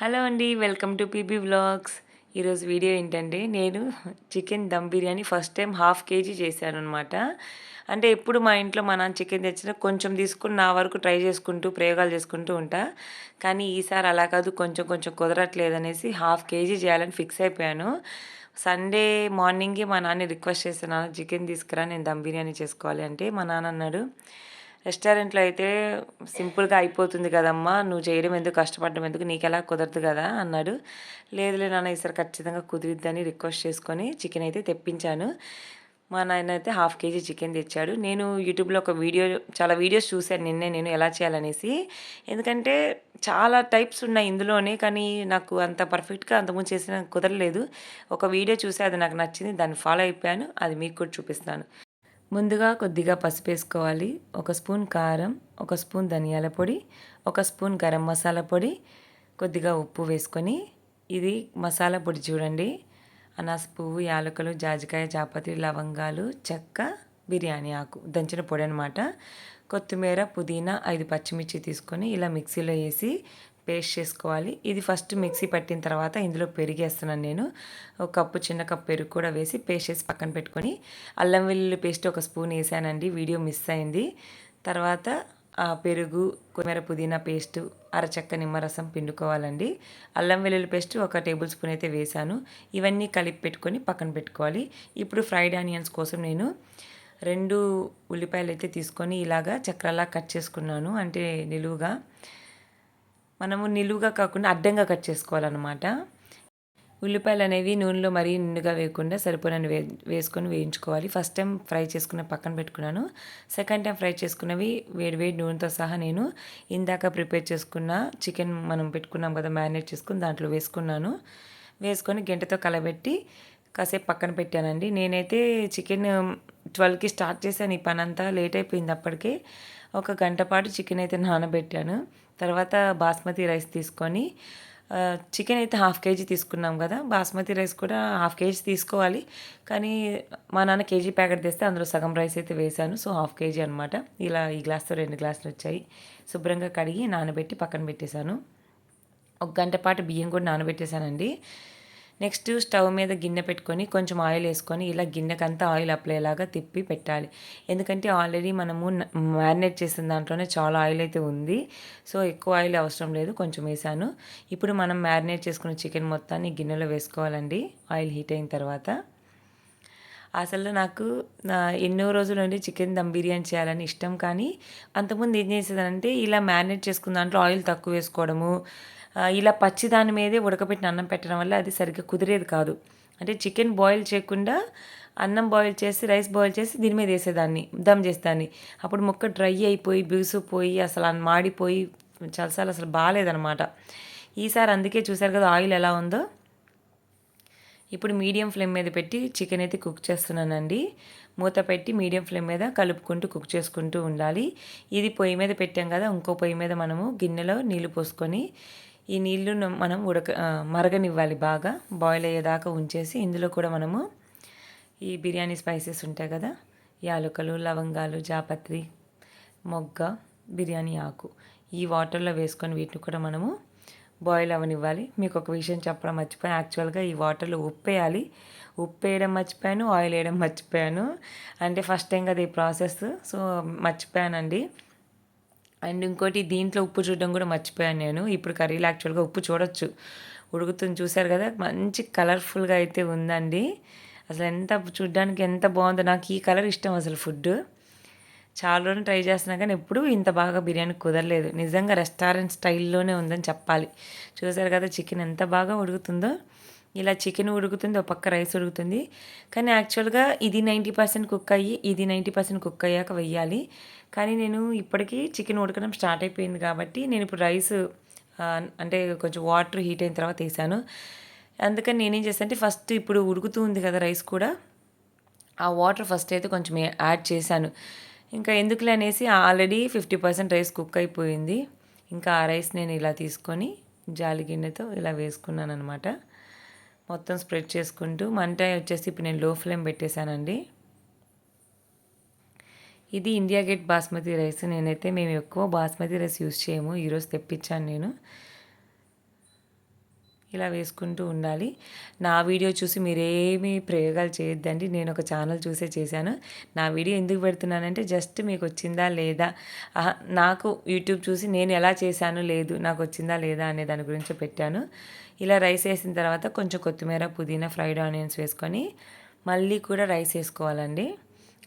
Hello అండి welcome to PB vlogs. ఈరోజు video ఏంటంటే నేను chicken dum biryani first time half KG చేశాను అనమాట అంటే ఎప్పుడు మా ఇంట్లో మా నాన్న చికెన్ తెచ్చినా కొంచెం తీసుకుని నా వరకు ట్రై చేసుకుంటూ ప్రయోగాలు చేసుకుంటూ ఉంటా. కానీ ఈసారి అలా కాదు కొంచెం కొంచెం కుదరట్లేదు అనేసి హాఫ్ కేజీ చేయాలని ఫిక్స్ అయిపోయాను. సండే మార్నింగే మా నాన్న రిక్వెస్ట్ చేస్తున్నాను చికెన్ తీసుకురా నేను దమ్ బిర్యానీ చేసుకోవాలి. అంటే మా నాన్న అన్నాడు రెస్టారెంట్లో అయితే సింపుల్గా అయిపోతుంది కదమ్మా నువ్వు చేయడం ఎందుకు కష్టపడడం ఎందుకు నీకు ఎలా కుదరదు కదా అన్నాడు. లేదులే నాన్న ఈసారి ఖచ్చితంగా కుదిరిద్దని రిక్వెస్ట్ చేసుకొని చికెన్ అయితే తెప్పించాను. మా నాయన అయితే హాఫ్ కేజీ చికెన్ తెచ్చాడు. నేను యూట్యూబ్లో ఒక వీడియో చాలా వీడియోస్ చూశాను నిన్నే నేను ఎలా చేయాలనేసి. ఎందుకంటే చాలా టైప్స్ ఉన్నాయి ఇందులోనే కానీ నాకు అంత పర్ఫెక్ట్గా అంతకుముందు చేసిన కుదరలేదు. ఒక వీడియో చూసి అది నాకు నచ్చింది దాన్ని ఫాలో అయిపోయాను. అది మీకు కూడా చూపిస్తాను. ముందుగా కొద్దిగా పసుపు వేసుకోవాలి ఒక స్పూన్ కారం ఒక స్పూన్ ధనియాల పొడి ఒక స్పూన్ గరం మసాలా పొడి కొద్దిగా ఉప్పు వేసుకొని ఇది మసాలా పొడి చూడండి. అనాస పువ్వు యాలకులు జాజికాయ చాపతి లవంగాలు చెక్క బిర్యానీ ఆకు దంచిన పొడి అనమాట కొత్తిమీర పుదీనా ఐదు పచ్చిమిర్చి తీసుకొని ఇలా మిక్సీలో వేసి పేస్ట్ చేసుకోవాలి. ఇది ఫస్ట్ మిక్సీ పట్టిన తర్వాత ఇందులో పెరిగేస్తున్నాను నేను. ఒక కప్పు చిన్న కప్పు పెరుగు కూడా వేసి పేస్ట్ చేసి పక్కన పెట్టుకొని అల్లం వెల్లుల్లి పేస్ట్ ఒక స్పూన్ వేసానండి. వీడియో మిస్ అయింది. తర్వాత ఆ పెరుగు కొత్తిమీర పుదీనా పేస్ట్ అరచక్క నిమ్మరసం పిండుకోవాలండి. అల్లం వెల్లుల్లి పేస్ట్ ఒక టేబుల్ స్పూన్ అయితే వేసాను. ఇవన్నీ కలిపి పెట్టుకొని పక్కన పెట్టుకోవాలి. ఇప్పుడు ఫ్రైడ్ ఆనియన్స్ కోసం నేను రెండు ఉల్లిపాయలు అయితే తీసుకొని ఇలాగా చక్రలా కట్ చేసుకున్నాను. అంటే నిలువుగా మనము నిలువుగా కాకుండా అడ్డంగా కట్ చేసుకోవాలన్నమాట. ఉల్లిపాయలు అనేవి నూనెలో మరీ నిండుగా వేయకుండా సరిపోనని వే వేసుకొని వేయించుకోవాలి. ఫస్ట్ టైం ఫ్రై చేసుకున్న పక్కన పెట్టుకున్నాను. సెకండ్ టైం ఫ్రై చేసుకున్నవి వేడి వేడి నూనెతో సహా నేను ఇందాక ప్రిపేర్ చేసుకున్న చికెన్ మనం పెట్టుకున్నాం కదా మ్యారినేట్ చేసుకుని దాంట్లో వేసుకున్నాను. వేసుకొని గంటతో కలబెట్టి కాసేపు పక్కన పెట్టానండి. నేనైతే చికెన్ ట్వెల్వ్కి స్టార్ట్ చేశాను ఈ పని అంతా లేట్ అయిపోయింది అప్పటికే. ఒక గంట పాటు చికెన్ అయితే నానబెట్టాను. తర్వాత బాస్మతి రైస్ తీసుకొని చికెన్ అయితే హాఫ్ కేజీ తీసుకున్నాం కదా బాస్మతి రైస్ కూడా హాఫ్ కేజీ తీసుకోవాలి. కానీ మా నాన్న కేజీ ప్యాకెట్ తెస్తే అందులో సగం రైస్ అయితే వేశాను. సో హాఫ్ కేజీ అనమాట ఇలా ఈ గ్లాస్తో రెండు గ్లాసులు వచ్చాయి. శుభ్రంగా కడిగి నానబెట్టి పక్కన పెట్టేశాను. ఒక గంట పాటు బియ్యం కూడా నానబెట్టేశానండి. నెక్స్ట్ స్టవ్ మీద గిన్నె పెట్టుకొని కొంచెం ఆయిల్ వేసుకొని ఇలా గిన్నెకంతా ఆయిల్ అప్లైలాగా తిప్పి పెట్టాలి. ఎందుకంటే ఆల్రెడీ మనము మ్యారినేట్ చేసిన దాంట్లోనే చాలా ఆయిల్ అయితే ఉంది. సో ఎక్కువ ఆయిల్ అవసరం లేదు. కొంచెం వేసాను. ఇప్పుడు మనం మ్యారినేట్ చేసుకున్న చికెన్ మొత్తాన్ని గిన్నెలో వేసుకోవాలండి. ఆయిల్ హీట్ అయిన తర్వాత. అసలు నాకు ఎన్నో రోజుల నుండి చికెన్ దమ్ బిర్యానీ చేయాలని ఇష్టం కానీ అంతకుముందు ఏం చేసేదంటే ఇలా మ్యారినేట్ చేసుకున్న దాంట్లో ఆయిల్ తక్కువ వేసుకోవడము ఇలా పచ్చి దాని మీదే ఉడకబెట్టిన అన్నం పెట్టడం వల్ల అది సరిగ్గా కుదిరేది కాదు. అంటే చికెన్ బాయిల్ చేయకుండా అన్నం బాయిల్ చేసి రైస్ బాయిల్ చేసి దీని మీద వేసేదాన్ని దమ్ చేసేదాన్ని. అప్పుడు మొక్క డ్రై అయిపోయి బిగుసిపోయి అసలు మాడిపోయి చలసాలు అసలు బాగాలేదనమాట ఈసారి అందుకే చూశారు కదా ఆయిల్ ఎలా ఉందో. ఇప్పుడు మీడియం ఫ్లేమ్ మీద పెట్టి చికెన్ అయితే కుక్ చేస్తున్నానండి. మూత పెట్టి మీడియం ఫ్లేమ్ మీద కలుపుకుంటూ కుక్ చేసుకుంటూ ఉండాలి. ఇది పొయ్యి మీద పెట్టాం కదా ఇంకో పొయ్యి మీద మనము గిన్నెలో నీళ్ళు పోసుకొని ఈ నీళ్ళు మనం ఉడక మరగనివ్వాలి బాగా. బాయిల్ అయ్యేదాకా ఉంచేసి ఇందులో కూడా మనము ఈ బిర్యానీ స్పైసెస్ ఉంటాయి కదా యాలకులు లవంగాలు జాపత్రి మొగ్గ బిర్యానీ ఆకు ఈ వాటర్లో వేసుకొని వీటిని కూడా మనము బాయిల్ అవనివ్వాలి. మీకు ఒక విషయం చెప్పడం మర్చిపోయాను. యాక్చువల్గా ఈ వాటర్లో ఉప్పు వేయాలి ఉప్పు వేయడం మర్చిపోయాను ఆయిల్ వేయడం మర్చిపోయాను. అంటే ఫస్ట్ టైం కదా ఈ ప్రాసెస్. సో మర్చిపోయానండి. అండ్ ఇంకోటి దీంట్లో ఉప్పు చూడడం కూడా మర్చిపోయాను నేను. ఇప్పుడు కర్రీలో యాక్చువల్గా ఉప్పు చూడొచ్చు. ఉడుకుతుంది. చూశారు కదా మంచి కలర్ఫుల్గా అయితే ఉందండి. అసలు ఎంత చూడడానికి ఎంత బాగుందో. నాకు ఈ కలర్ ఇష్టం అసలు ఫుడ్ చాలా రోజులు ట్రై చేస్తున్నా కానీ ఎప్పుడు ఇంత బాగా బిర్యానీ కుదరలేదు. నిజంగా రెస్టారెంట్ స్టైల్లోనే ఉందని చెప్పాలి. చూసారు కదా చికెన్ ఎంత బాగా ఉడుకుతుందో. ఇలా చికెన్ ఉడుకుతుంది ఒక పక్క రైస్ ఉడుకుతుంది. కానీ యాక్చువల్గా ఇది నైంటీ పర్సెంట్ కుక్ అయ్యి ఇది నైంటీ పర్సెంట్ కుక్ అయ్యాక వెయ్యాలి. కానీ నేను ఇప్పటికీ చికెన్ ఉడకడం స్టార్ట్ అయిపోయింది కాబట్టి నేను ఇప్పుడు రైస్ అంటే కొంచెం వాటర్ హీట్ అయిన తర్వాత వేసాను. అందుకని నేనేం చేస్తాను అంటే ఫస్ట్ ఇప్పుడు ఉడుకుతూ ఉంది కదా రైస్ కూడా ఆ వాటర్ ఫస్ట్ అయితే కొంచెం యాడ్ చేశాను. ఇంకా ఎందుకులే అనేసి already fifty percent rice cook అయిపోయింది. ఇంకా ఆ రైస్ నేను ఇలా తీసుకొని జాలి గిన్నెతో ఇలా వేసుకున్నాను అనమాట మొత్తం స్ప్రెడ్ చేసుకుంటూ మంట వచ్చేసి ఇప్పుడు నేను లో ఫ్లేమ్ పెట్టేశానండి. ఇది ఇండియా గేట్ బాస్మతి రైస్. నేనైతే మేము ఎక్కువ బాస్మతి రైస్ యూస్ చేయము. ఈరోజు తెప్పించాను నేను. ఇలా వేసుకుంటూ ఉండాలి. నా వీడియో చూసి మీరేమీ ప్రయోగాలు చేయొద్దండి. నేను ఒక ఛానల్ చూసే చేశాను. నా వీడియో ఎందుకు పెడుతున్నానంటే జస్ట్ మీకు వచ్చిందా లేదా? నాకు యూట్యూబ్ చూసి నేను ఎలా చేశాను లేదు నాకు వచ్చిందా లేదా అనే దాని గురించి పెట్టాను. ఇలా రైస్ వేసిన తర్వాత కొంచెం కొత్తిమీర పుదీనా ఫ్రైడ్ ఆనియన్స్ వేసుకొని మళ్ళీ కూడా రైస్ వేసుకోవాలండి.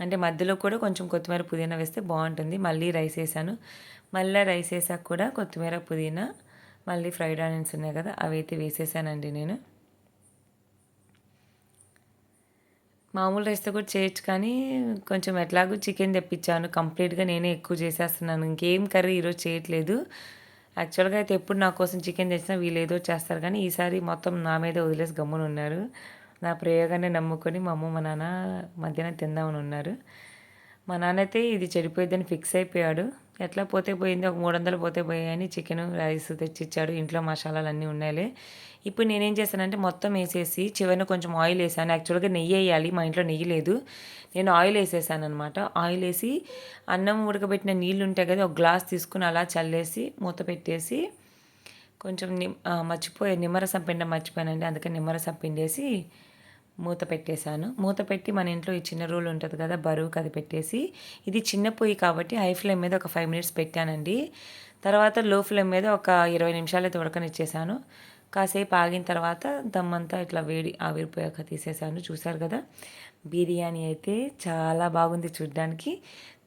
అంటే మధ్యలో కూడా కొంచెం కొత్తిమీర పుదీనా వేస్తే బాగుంటుంది. మళ్ళీ రైస్ వేసాను. మళ్ళీ రైస్ వేసాక కూడా కొత్తిమీర పుదీనా మళ్ళీ ఫ్రైడ్ ఆనియన్స్ ఉన్నాయి కదా అవి అయితే వేసేసానండి నేను. మామూలు రైస్తో కూడా చేయొచ్చు కానీ కొంచెం ఎట్లాగో చికెన్ తెప్పించాను. కంప్లీట్గా నేనే ఎక్కువ చేసేస్తున్నాను. ఇంకేం కర్రీ ఈరోజు చేయట్లేదు. యాక్చువల్గా అయితే ఎప్పుడు నా కోసం చికెన్ తెచ్చినా వీళ్ళు ఏదో చేస్తారు కానీ ఈసారి మొత్తం నా మీద వదిలేసి గమ్మున ఉన్నారు. నా ప్రయోగాన్ని నమ్ముకొని మా అమ్మ మా నాన్న మధ్యాహ్నం తిందామని ఉన్నారు. మా నాన్న అయితే ఇది చెడిపోయిద్దని ఫిక్స్ అయిపోయాడు. ఎట్లా పోతే పోయింది? ఒక మూడు వందలు పోతే పోయాయని చికెన్ రైస్ తెచ్చిచ్చాడు. ఇంట్లో మసాలాలు అన్నీ ఉన్నాయిలే. ఇప్పుడు నేనేం చేశానంటే మొత్తం వేసేసి చివరిన కొంచెం ఆయిల్ వేసాను. యాక్చువల్గా నెయ్యి వేయాలి. మా ఇంట్లో నెయ్యి లేదు. నేను ఆయిల్ వేసేసాను అనమాట ఆయిల్ వేసి అన్నం ఉడకబెట్టిన నీళ్ళు ఉంటాయి కదా ఒక గ్లాస్ తీసుకుని అలా చల్లేసి మూత పెట్టేసి కొంచెం నిమ్ మర్చిపోయి నిమ్మరసం పిండ మర్చిపోయానండి. అందుకని నిమ్మరసం పిండేసి మూత పెట్టేశాను. మూత పెట్టి మన ఇంట్లో ఈ చిన్న రోల్ ఉంటుంది కదా బరువుకి అది పెట్టేసి. ఇది చిన్న పొయ్యి కాబట్టి హై ఫ్లేమ్ మీద ఒక ఫైవ్ మినిట్స్ పెట్టానండి. తర్వాత లో ఫ్లేమ్ మీద ఒక ఇరవై నిమిషాలు అయితే ఉడకనిచ్చేసాను కాసేపు ఆగిన తర్వాత దమ్మంతా ఇట్లా వేడి ఆవిరిపోయాక తీసేసాను చూశారు కదా బిర్యానీ అయితే చాలా బాగుంది చూడ్డానికి.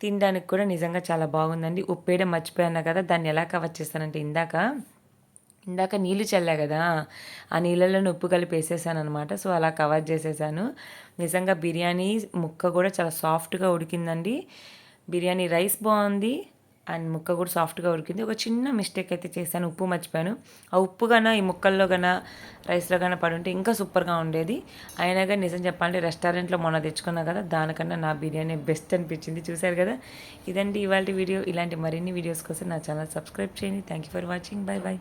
తినడానికి కూడా నిజంగా చాలా బాగుందండి. ఉప్పేయడం మర్చిపోయాను కదా దాన్ని ఎలా కవర్ చేస్తానంటే ఇందాక ఇందాక నీళ్ళు చల్లా కదా ఆ నీళ్ళలో ఉప్పు కలిపి వేసేసాను అనమాట సో అలా కవర్ చేసేసాను. నిజంగా బిర్యానీ ముక్క కూడా చాలా సాఫ్ట్గా ఉడికిందండి. బిర్యానీ రైస్ బాగుంది అండ్ ముక్క కూడా సాఫ్ట్గా ఉడికింది. ఒక చిన్న మిస్టేక్ అయితే చేశాను ఉప్పు మర్చిపోయాను. ఆ ఉప్పు కన్నా ఈ ముక్కల్లో కన్నా రైస్లో కన్నా పడుంటే ఇంకా సూపర్గా ఉండేది. అయినా కానీ నిజం చెప్పాలంటే రెస్టారెంట్లో మొన్న తెచ్చుకున్నా కదా దానికన్నా నా బిర్యానీ బెస్ట్ అనిపించింది. చూశారు కదా? ఇదండి ఇవాళ వీడియో. ఇలాంటి మరిన్ని వీడియోస్ కోసం నా ఛానల్ సబ్స్క్రైబ్ చేయండి. Thank you for watching. Bye bye